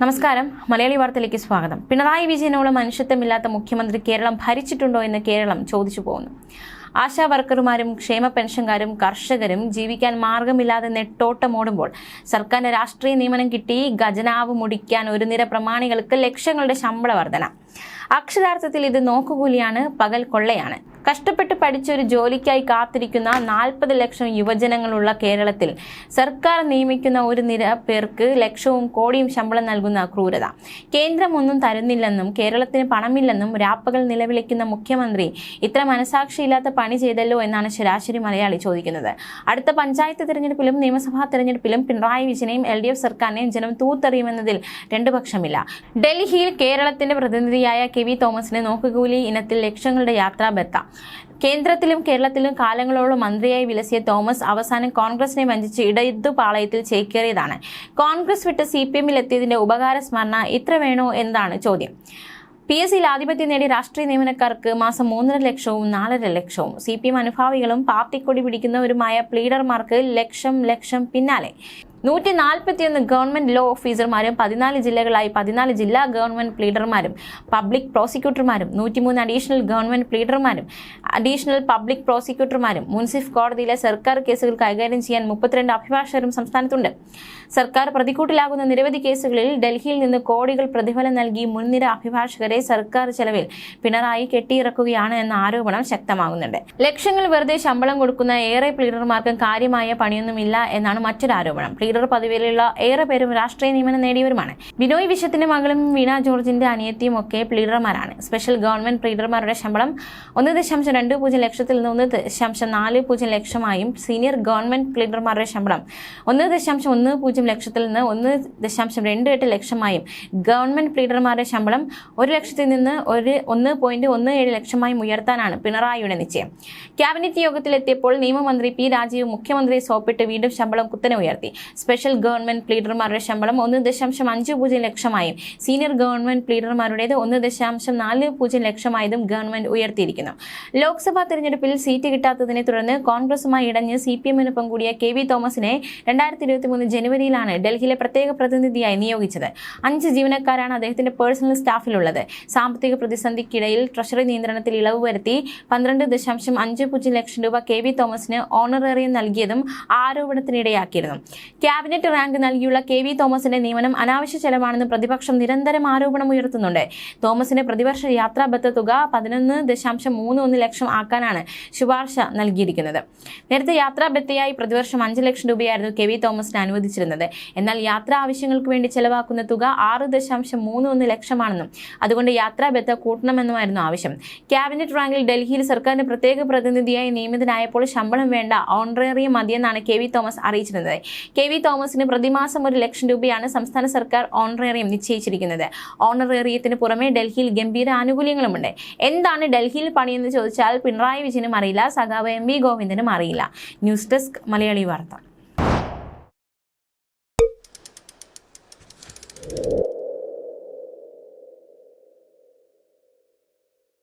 നമസ്കാരം. മലയാളി വാർത്തയിലേക്ക് സ്വാഗതം. പിണറായി വിജയനോളം മനുഷ്യത്വമില്ലാത്ത മുഖ്യമന്ത്രി കേരളം ഭരിച്ചിട്ടുണ്ടോ എന്ന് കേരളം ചോദിച്ചു പോകുന്നു. ആശാ വർക്കർമാരും ക്ഷേമ പെൻഷൻകാരും കർഷകരും ജീവിക്കാൻ മാർഗമില്ലാതെ നെട്ടോട്ടമോടുമ്പോൾ സർക്കാരിന്റെ രാഷ്ട്രീയ നിയമനം കിട്ടി ഖജനാവ് മുടിക്കാൻ ഒരു നിര പ്രമാണികൾക്ക് ലക്ഷങ്ങളുടെ ശമ്പള വർധന. അക്ഷരാർത്ഥത്തിൽ ഇത് നോക്കുകൂലിയാണ് പകൽ കൊള്ളയാണ്. കഷ്ടപ്പെട്ട് പഠിച്ച ഒരു ജോലിക്കായി കാത്തിരിക്കുന്ന നാൽപ്പത് ലക്ഷം യുവജനങ്ങളുള്ള കേരളത്തിൽ സർക്കാർ നിയമിക്കുന്ന ഒരു നിര പേർക്ക് ലക്ഷവും കോടിയും ശമ്പളം നൽകുന്ന ക്രൂരത. കേന്ദ്രം ഒന്നും തരുന്നില്ലെന്നും കേരളത്തിന് പണമില്ലെന്നും രാപ്പകൽ നിലവിളിക്കുന്ന മുഖ്യമന്ത്രി ഇത്ര മനസാക്ഷിയില്ലാത്ത പണി ചെയ്തല്ലോ എന്നാണ് ശരാശരി മലയാളി ചോദിക്കുന്നത്. അടുത്ത പഞ്ചായത്ത് തിരഞ്ഞെടുപ്പിലും നിയമസഭാ തെരഞ്ഞെടുപ്പിലും പിണറായി വിജയനെയും എൽ ഡി എഫ് സർക്കാരിനെയും ജനം തൂത്തെറിയുമെന്നതിൽ രണ്ടു പക്ഷമില്ല ഡൽഹിയിൽ കേരളത്തിന്റെ പ്രതിനിധിയായ കെ വി തോമസിന് നോക്കുകൂലി ഇനത്തിൽ ലക്ഷങ്ങളുടെ യാത്രാബത്ത കേന്ദ്രത്തിലും കേരളത്തിലും കാലങ്ങളോളം മന്ത്രിയായി വിലസിയ തോമസ് അവസാനം കോൺഗ്രസിനെ വഞ്ചിച്ച് ഇടയുദ്ധ പാളയത്തിൽ ചേക്കേറിയതാണ്. കോൺഗ്രസ് വിട്ട് സി പി എമ്മിൽ എത്തിയതിന്റെ ഉപകാര സ്മരണ ഇത്ര വേണോ എന്നാണ് ചോദ്യം. പി എസ് സിയിൽ ആധിപത്യം നേടിയ രാഷ്ട്രീയ നിയമനക്കാർക്ക് മാസം മൂന്നര ലക്ഷവും നാലര ലക്ഷവും. സി പി എം അനുഭാവികളും പാർട്ടിക്കൊടി പിടിക്കുന്നവരുമായ പ്ലീഡർമാർക്ക് ലക്ഷം ലക്ഷം പിന്നാലെ. നൂറ്റി നാൽപ്പത്തിയൊന്ന് ഗവൺമെന്റ് ലോ ഓഫീസർമാരും പതിനാല് ജില്ലകളായി പതിനാല് ജില്ലാ ഗവൺമെന്റ് പ്ലീഡർമാരും പബ്ലിക് പ്രോസിക്യൂട്ടർമാരും നൂറ്റിമൂന്ന് അഡീഷണൽ ഗവൺമെന്റ് പ്ലീഡർമാരും അഡീഷണൽ പബ്ലിക് പ്രോസിക്യൂട്ടർമാരും മുൻസിഫ് കോടതിയിലെ സർക്കാർ കേസുകൾ കൈകാര്യം ചെയ്യാൻ മുപ്പത്തിരണ്ട് അഭിഭാഷകരും സംസ്ഥാനത്തുണ്ട്. സർക്കാർ പ്രതിക്കൂട്ടിലാകുന്ന നിരവധി കേസുകളിൽ ഡൽഹിയിൽ നിന്ന് കോടികൾ പ്രതിഫലം നൽകി മുൻനിര അഭിഭാഷകരെ സർക്കാർ ചെലവിൽ പിണറായി കെട്ടിയിറക്കുകയാണ് എന്ന ആരോപണം ശക്തമാകുന്നുണ്ട്. ലക്ഷങ്ങൾ വെറുതെ ശമ്പളം കൊടുക്കുന്ന ഏറെ പ്ലീഡർമാർക്കും കാര്യമായ പണിയൊന്നുമില്ല എന്നാണ് മറ്റൊരു ആരോപണം. പ്ലീഡർ പദവിയിലുള്ള ഏറെ പേരും രാഷ്ട്രീയ നിയമനം നേടിയവരുമാണ്. ബിനോയ് വിശ്വത്തിന്റെ മകളും വീണ ജോർജിന്റെ അനിയത്തിയും ഒക്കെ പ്ലീഡർമാരാണ്. സ്പെഷ്യൽ ഗവൺമെന്റ് പ്ലീഡർമാരുടെ ശമ്പളം ഒന്ന് ദശാംശം രണ്ട് പൂജ്യം ലക്ഷത്തിൽ നിന്ന് ഒന്ന് ദശാംശം നാല് പൂജ്യം ലക്ഷമായും സീനിയർ ഗവൺമെന്റ് പ്ലീഡർമാരുടെ ശമ്പളം ഒന്ന് ദശാംശം ഒന്ന് പൂജ്യം ലക്ഷത്തിൽ നിന്ന് ഒന്ന് ദശാംശം രണ്ട് എട്ട് ലക്ഷമായും ഗവൺമെന്റ് പ്ലീഡർമാരുടെ ശമ്പളം ഒരു ലക്ഷത്തിൽ നിന്ന് ഒരു ഒന്ന് പോയിന്റ് ഒന്ന് ഏഴ് ലക്ഷമായും ഉയർത്താനാണ് പിണറായിയുടെ നിശ്ചയം. ക്യാബിനറ്റ് യോഗത്തിലെത്തിയപ്പോൾ നിയമമന്ത്രി പി രാജീവ് മുഖ്യമന്ത്രിയെ സോപ്പിട്ട് വീണ്ടും ശമ്പളം കുത്തനെ ഉയർത്തി. സ്പെഷ്യൽ ഗവൺമെന്റ് പ്ലീഡർമാരുടെ ശമ്പളം ഒന്ന് ദശാംശം അഞ്ച് പൂജ്യം ലക്ഷമായും സീനിയർ ഗവൺമെന്റ് പ്ലീഡർമാരുടേത് ഒന്ന് ദശാംശം നാല് പൂജ്യം ലക്ഷമായതും ഗവൺമെന്റ് ഉയർത്തിയിരിക്കുന്നു. ലോക്സഭാ തെരഞ്ഞെടുപ്പിൽ സീറ്റ് കിട്ടാത്തതിനെ തുടർന്ന് കോൺഗ്രസുമായി ഇടഞ്ഞ് സി പി എമ്മിനൊപ്പം കൂടിയ കെ വി തോമസിനെ രണ്ടായിരത്തി ഇരുപത്തി മൂന്ന് ജനുവരിയിലാണ് ഡൽഹിയിലെ പ്രത്യേക പ്രതിനിധിയായി നിയോഗിച്ചത്. അഞ്ച് ജീവനക്കാരാണ് അദ്ദേഹത്തിന്റെ പേഴ്സണൽ സ്റ്റാഫിലുള്ളത്. സാമ്പത്തിക പ്രതിസന്ധിക്കിടയിൽ ട്രഷറി നിയന്ത്രണത്തിൽ ഇളവ് വരുത്തി പന്ത്രണ്ട് ദശാംശം അഞ്ച് പൂജ്യം ലക്ഷം രൂപ കെ വി തോമസിന് ഓണറേറിയം നൽകിയതും ആരോപണത്തിനിടയാക്കിയിരുന്നു. ക്യാബിനറ്റ് റാങ്ക് നൽകിയുള്ള കെ വി തോമസിന്റെ നിയമനം അനാവശ്യ ചെലവാണെന്ന് പ്രതിപക്ഷം നിരന്തരം ആരോപണം ഉയർത്തുന്നുണ്ട് തോമസിന്റെ പ്രതിവർഷ യാത്രാബത്ത തുക പതിനൊന്ന് ദശാംശം മൂന്ന് ഒന്ന് ലക്ഷം ആക്കാനാണ് ശുപാർശ നൽകിയിരിക്കുന്നത്. നേരത്തെ യാത്രാബത്തയായി പ്രതിവർഷം അഞ്ച് ലക്ഷം രൂപയായിരുന്നു കെ വി തോമസിന് അനുവദിച്ചിരുന്നത്. എന്നാൽ യാത്രാ ആവശ്യങ്ങൾക്ക് വേണ്ടി ചെലവാക്കുന്ന തുക ആറ് ദശാംശം മൂന്ന് ഒന്ന് ലക്ഷമാണെന്നും അതുകൊണ്ട് യാത്രാബത്ത കൂട്ടണമെന്നുമായിരുന്നു ആവശ്യം. ക്യാബിനറ്റ് റാങ്കിൽ ഡൽഹിയിൽ സർക്കാരിന്റെ പ്രത്യേക പ്രതിനിധിയായി നിയമിതനായപ്പോൾ ശമ്പളം വേണ്ട ഓണറേറിയം മതിയെന്നാണ് കെ വി തോമസ് അറിയിച്ചിരുന്നത്. കെ വി തോമസിന് പ്രതിമാസം ഒരു ലക്ഷം രൂപയാണ് സംസ്ഥാന സർക്കാർ ഓണറേറിയം നിശ്ചയിച്ചിരിക്കുന്നത്. ഓണറേറിയത്തിന് പുറമെ ഡൽഹിയിൽ ഗംഭീര ആനുകൂല്യങ്ങളുമുണ്ട്. എന്താണ് ഡൽഹിയിൽ പണിയെന്ന് ചോദിച്ചാൽ പിണറായി വിജയനും അറിയില്ല സഖാവ് എം വി ഗോവിന്ദനും അറിയില്ല. ന്യൂസ് ഡെസ്ക് മലയാളി വാർത്ത.